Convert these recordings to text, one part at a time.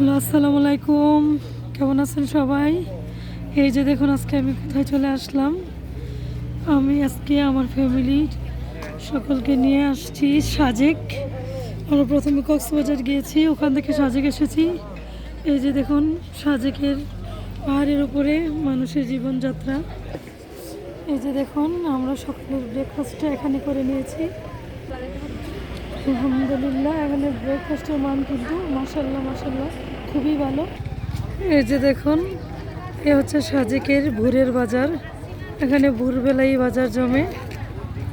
Hello, আসসালামু আলাইকুম। কেমন আছেন সবাই? এই যে দেখুন, আজকে আমি কোথায় চলে আসলাম। আমি আজকে আমার ফ্যামিলি সকলকে নিয়ে আসছি সাজেক। আমরা প্রথমে কক্সবাজার গিয়েছি, ওখান থেকে সাজেক এসেছি। এই যে দেখুন, সাজেকের পাহাড়ের উপরে মানুষের জীবনযাত্রা। এই যে দেখুন, আমরা সকালের ব্রেকফাস্টটা এখানে করে নিয়েছি। আলহামদুলিল্লাহ, এখানে ব্রেকফাস্টের মান কিন্তু মাসাল্লাহ মাসাল্লাহ খুবই ভালো। এই যে দেখুন, এ হচ্ছে সাজেকের ভোরের বাজার। এখানে ভোরবেলাই বাজার জমে।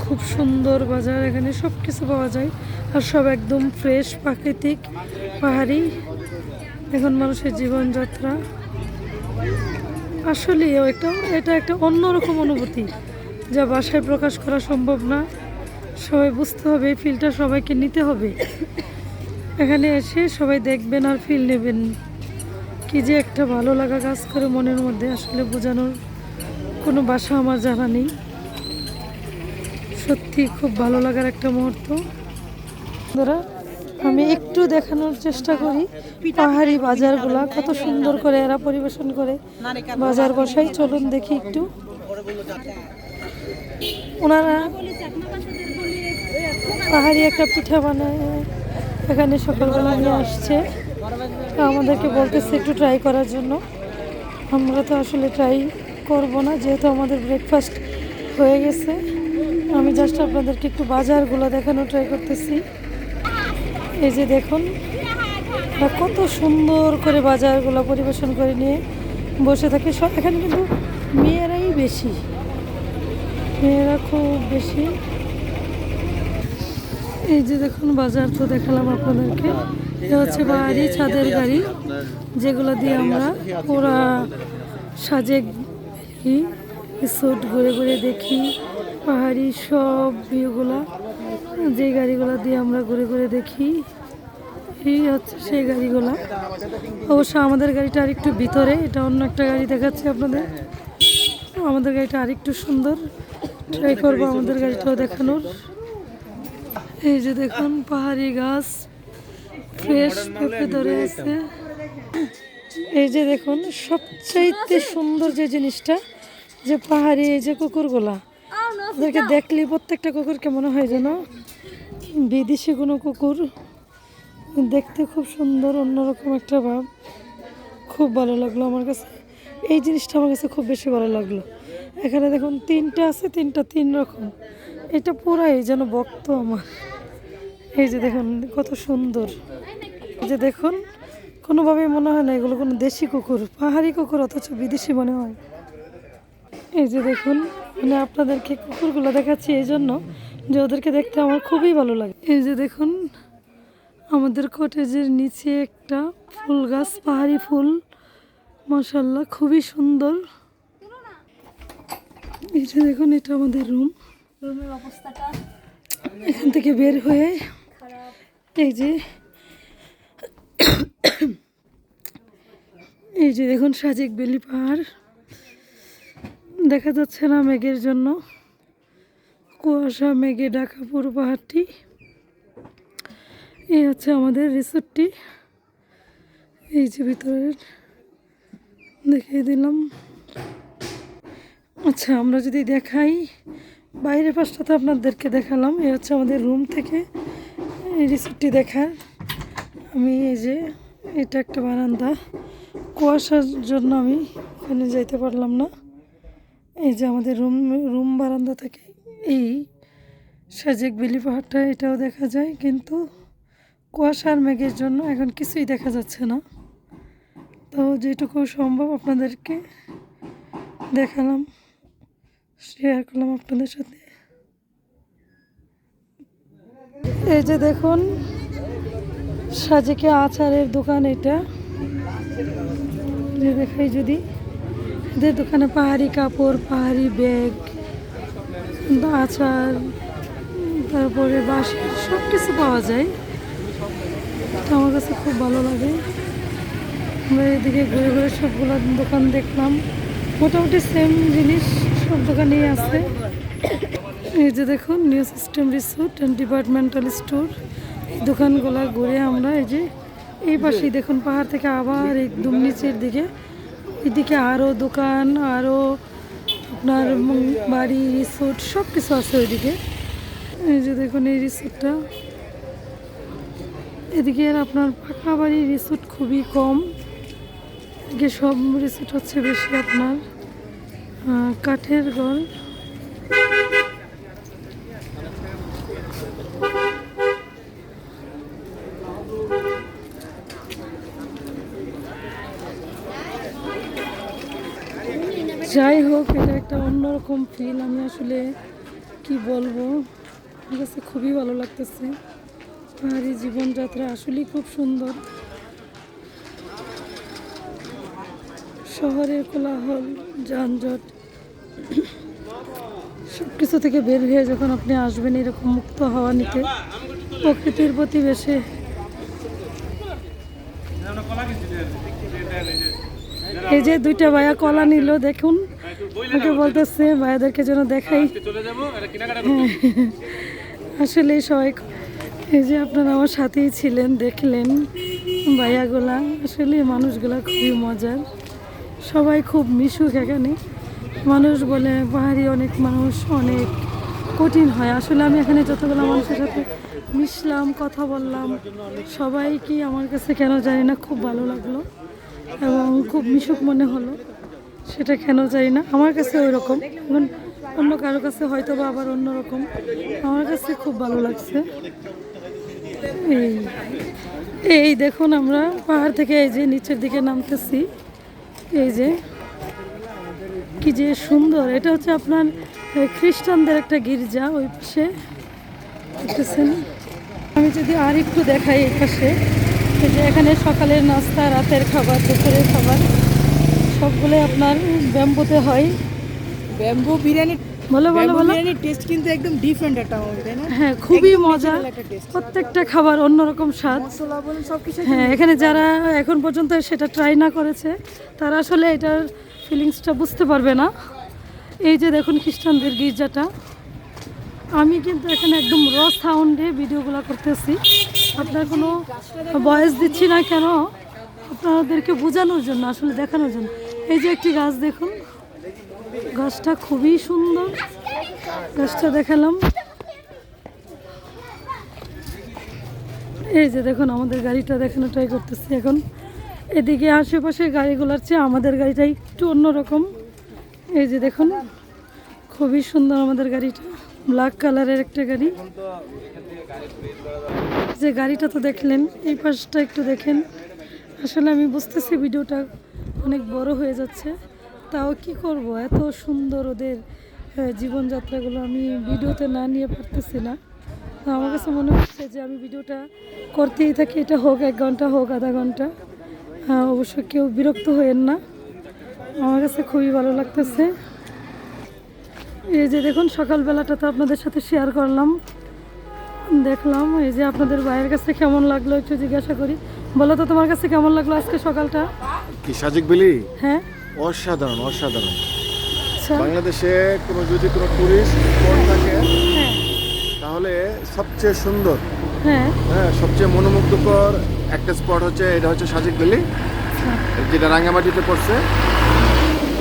খুব সুন্দর বাজার, এখানে সব কিছু পাওয়া যায়। আর সব একদম ফ্রেশ প্রাকৃতিক, পাহাড়ি। এখন মানুষের জীবনযাত্রা। আসলে এটা এটা একটা অন্যরকম অনুভূতি, যা বাসায় প্রকাশ করা সম্ভব না। সবাই বুঝতে হবে, এই ফিলটা সবাইকে নিতে হবে। এখানে এসে সবাই দেখবেন আর ফিল নেবেন। কি যে একটা ভালো লাগা কাজ করে মনের মধ্যে আসলে বোঝানোর কোনো বাসা আমার জানা নেই। সত্যি খুব ভালো লাগার একটা মুহূর্ত। ধরা আমি একটু দেখানোর চেষ্টা করি। পাহাড়ি বাজারগুলা কত সুন্দর করে এরা পরিবেশন করে। বাজার বসাই, চলুন দেখি একটু। ওনারা পাহাড়ি একটা পিঠা বানায়। এখানে সকালবেলা নিয়ে আসছে। আমাদেরকে বলতেছে একটু ট্রাই করার জন্য। আমরা তো আসলে ট্রাই করব না, যেহেতু আমাদের ব্রেকফাস্ট হয়ে গেছে। আমি জাস্ট আপনাদেরকে একটু বাজারগুলো দেখানো ট্রাই করতেছি। এই যে দেখুন কত সুন্দর করে বাজারগুলো পরিবেশন করে নিয়ে বসে থাকে। সব এখানে কিন্তু মেয়েরাই বেশি। মেয়েরা খুব বেশি। এই যে দেখুন, বাজার তো দেখালাম আপনাদেরকে। এটা হচ্ছে বাড়ি, ছাদের গাড়ি, যেগুলো দিয়ে আমরা পুরা সাজে রিসোর্ট ঘুরে ঘুরে দেখি, পাহাড়ি সব ভিউগুলা, যে গাড়িগুলো দিয়ে আমরা ঘুরে ঘুরে দেখি, এই হচ্ছে সেই গাড়িগুলা। অবশ্য আমাদের গাড়িটা আরেকটু ভিতরে, এটা অন্য একটা গাড়ি দেখাচ্ছে আপনাদের। আমাদের গাড়িটা আরেকটু সুন্দর। ট্রাই করব আমাদের গাড়িটাও দেখানোর। এই যে দেখুন পাহাড়ি গাছ ফ্রেশ পেঁপে ধরে আছে। এই যে দেখুন সবচাইতে সুন্দর যে জিনিসটা যে পাহাড়ি এই যে কুকুরগুলা ওদেরকে দেখলে প্রত্যেকটা কুকুরকে মনে হয় যেন বিদেশি কোনো কুকুর দেখতে খুব সুন্দর অন্যরকম একটা ভাব। খুব ভালো লাগল আমার কাছে। এই জিনিসটা আমার কাছে খুব বেশি ভালো লাগল। এখানে দেখুন তিনটা আছে তিনটা তিন রকম। এটা পুরাই যেন বক্ত আমার। এই যে দেখুন কত সুন্দর। এই যে দেখুন কোনোভাবেই মনে হয় না এগুলো কোনো দেশি কুকুর পাহাড়ি কুকুর অথচ বিদেশি মনে হয়। এই যে দেখুন মানে আপনাদেরকে কুকুরগুলো দেখাচ্ছি এই জন্য যে ওদেরকে দেখতে আমার খুবই ভালো লাগে। এই যে দেখুন আমাদের কটেজের নিচে একটা ফুল গাছ পাহাড়ি ফুল। মাসাল্লাহ খুবই সুন্দর। এই যে দেখুন এটা আমাদের রুম। রুমের অবস্থাটা। এখান থেকে বের হয়ে এই যে এই যে দেখুন সাজেক বেলি পাহাড়। দেখা যাচ্ছে না মেঘের জন্য। কুয়াশা, মেঘে ঢাকা পুরো পাহাড়টি। এই হচ্ছে আমাদের রিসোর্টটি। এই যে ভিতরের দেখিয়ে দিলাম। আচ্ছা আমরা যদি দেখাই, বাইরের পাশটা তো আপনাদেরকে দেখালাম। এই হচ্ছে আমাদের রুম থেকে এই রিসোর্টটি দেখার আমি এই যে এটা একটা বারান্দা। কুয়াশার জন্য আমি ওখানে যাইতে পারলাম না। এই যে আমাদের রুম রুম বারান্দা থেকে এই সাজেক বেলি পাহাড়টা এটাও দেখা যায়, কিন্তু কুয়াশার মেঘের জন্য এখন কিছুই দেখা যাচ্ছে না। তো যেটুকু সম্ভব আপনাদেরকে দেখালাম শেয়ার করলাম আপনাদের সাথে। এই যে দেখুন, সাজেকে আচারের দোকান এটা। যে দেখাই যদি, এদের দোকানে পাহাড়ি কাপড়, পাহাড়ি ব্যাগ, আচার, তারপরে বাঁশের সব কিছু পাওয়া যায়। তো আমার কাছে খুব ভালো লাগে। আমরা এদিকে ঘুরে ঘুরে সবগুলো দোকান দেখলাম। মোটামুটি সেম জিনিস সব দোকানেই আছে। এই যে দেখুন new system resort and departmental store এই দোকানগুলো ঘুরে আমরা এই যে, এই পাশেই দেখুন, পাহাড় থেকে আবার একদম নিচের দিকে। এদিকে আরও দোকান আরও আপনার বাড়ি রিসোর্ট সব কিছু আছে ওইদিকে। এই যে দেখুন, এই রিসোর্টটা এদিকে আপনার পাকা বাড়ি রিসোর্ট খুবই কম। এদিকে সব রিসোর্ট হচ্ছে বেশি আপনার কাঠের ঘর। যাই হোক, এটা একটা অন্যরকম ফিল আমি আসলে কি বলব? আমার কাছে খুবই ভালো লাগতেছে। পাহাড়ি জীবনযাত্রা আসলেই খুব সুন্দর। শহরের কোলাহল, যানজট সব কিছু থেকে বের হয়ে যখন আপনি আসবেন এরকম মুক্ত হওয়া নিতে, প্রকৃতির প্রতি বেশি এই যে দুইটা ভাইয়া কলা নিল, দেখুন। আমাকে বলতেছে, ভাইয়াদেরকে যেন দেখাই। আসলে সবাই এই যে আপনারা আমার সাথেই ছিলেন, দেখলেন ভাইয়াগুলা। আসলে মানুষগুলা খুবই মজার। সবাই খুব মিশুক এখানে। মানুষ বলে পাহাড়ি অনেক মানুষ, অনেক কঠিন হয়। আসলে আমি এখানে যতগুলো মানুষের সাথে মিশলাম, কথা বললাম সবাই কি আমার কাছে কেন জানি না খুব ভালো লাগল। এবং খুব মিশুক মনে হলো। সেটা কেন জানি না। আমার কাছে ওই রকম অন্য কারও কাছে হয়তো বা আবার অন্যরকম। আমার কাছে খুব ভালো লাগছে। এই এই দেখুন আমরা পাহাড় থেকে এই যে নিচের দিকে নামতেছি। এই যে, কি যে সুন্দর। এটা হচ্ছে আপনার খ্রিস্টানদের একটা গির্জা ওই পাশে। আমি যদি আর একটু দেখাই এই পাশে। যে এখানে সকালের নাস্তা রাতের খাবার দুপুরের খাবার সবগুলোই আপনার ব্যাম্বুতে হয়। ব্যাম্বু বিরিয়ানি বলো বলো বলো। বিরিয়ানির টেস্ট কিন্তু একদম ডিফারেন্ট একটা হবে তাই না? হ্যাঁ খুবই মজা। প্রত্যেকটা খাবার অন্যরকম স্বাদ। মশলা বলেন সব কিছু হ্যাঁ এখানে যারা এখন পর্যন্ত সেটা ট্রাই না করেছে তারা আসলে এটার ফিলিংসটা বুঝতে পারবে না। এই যে দেখুন খ্রিস্টানদের গির্জাটা। আমি কিন্তু এখানে একদম র সাউন্ডে ভিডিওগুলো করতেছি। আপনার কোনো বয়স দিচ্ছি না কেন? আপনাদেরকে বোঝানোর জন্য, আসলে দেখানোর জন্য। এই যে একটি গাছ দেখুন। গাছটা খুবই সুন্দর। গাছটা দেখালাম। এই যে দেখুন, আমাদের গাড়িটা দেখানো ট্রাই করতেছি এখন। এদিকে আশেপাশে গাড়িগুলোর চেয়ে আমাদের গাড়িটা একটু অন্যরকম। এই যে দেখুন, খুবই সুন্দর আমাদের গাড়িটা। ব্ল্যাক কালারের একটা গাড়ি। যে গাড়িটা তো দেখলেন, এই পাশটা একটু দেখেন। আসলে আমি বুঝতেছি ভিডিওটা অনেক বড় হয়ে যাচ্ছে। তাও কি করব? এত সুন্দর ওদের জীবনযাত্রাগুলো আমি ভিডিওতে না নিয়ে পারতেছি না। তো আমার কাছে মনে হচ্ছে যে আমি ভিডিওটা করতেই থাকি, এটা হোক, এক ঘণ্টা হোক, আধা ঘণ্টা। অবশ্য কেউ বিরক্ত হয়েন না। আমার কাছে খুবই ভালো লাগতেছে। এই যে দেখুন, সকালবেলাটা তো আপনাদের সাথে শেয়ার করলাম। দেখলাম এই যে আপনাদের ভাইয়ের কাছে কেমন লাগল একটু জিজ্ঞাসা করি। বলো তো তোমার কাছে কেমন লাগল আজকে সকালটা? কি সাজেক বেলি? হ্যাঁ। অসাধারণ অসাধারণ। আচ্ছা। বাংলাদেশে কোনো যদি কোনো টুরিস্ট স্পট থাকে হ্যাঁ। তাহলে সবচেয়ে সুন্দর হ্যাঁ। হ্যাঁ সবচেয়ে মনোমুগ্ধকর একটা স্পট হচ্ছে এটা হচ্ছে সাজেক বেলি যেটা রাঙ্গামাটিতে পড়ছে।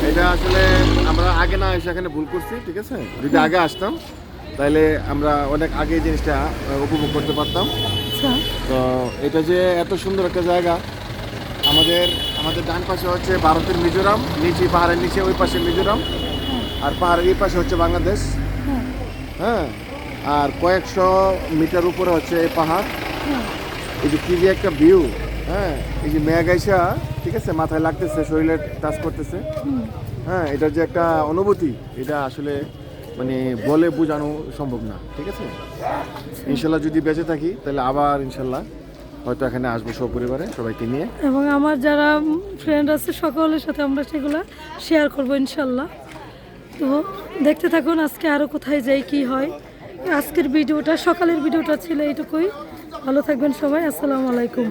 এটা আসলে আমরা আগে না এসে এখানে ভুল করছি ঠিক আছে? যদি আগে আসতাম তাহলে আমরা অনেক আগে জিনিসটা উপভোগ করতে পারতাম। আচ্ছা। তো এটা যে এত সুন্দর একটা জায়গা আমাদের আমাদের ডান পাশে হচ্ছে ভারতের মিজোরাম নিচে পাহাড়ের নিচে ওই পাশে মিজোরাম আর পাহাড়ের এই পাশে হচ্ছে বাংলাদেশ। হ্যাঁ। হ্যাঁ আর কয়েকশো মিটার উপরে হচ্ছে এই পাহাড়। হ্যাঁ। এই যে কি যে একটা ভিউ হ্যাঁ এই যে মেঘ আইসা ঠিক আছে মাথায় লাগতেছে শরীরে টাচ করতেছে। হ্যাঁ এটার যে একটা অনুভূতি এটা আসলে মানে বলে বোঝানো সম্ভব না, ঠিক আছে? ইনশাল্লাহ যদি বেঁচে থাকি, তাহলে আবার ইনশাল্লাহ হয়তো এখানে আসব সপরিবারে সবাইকে নিয়ে। এবং আমার যারা ফ্রেন্ড আছে, সকলের সাথে আমরা সেগুলো শেয়ার করব ইনশাল্লাহ। তো দেখতে থাকুন আজকে আরও কোথায় যাই, কি হয়। আজকের ভিডিওটা, সকালের ভিডিওটা ছিল এইটুকুই। ভালো থাকবেন সবাই, আসসালামু আলাইকুম।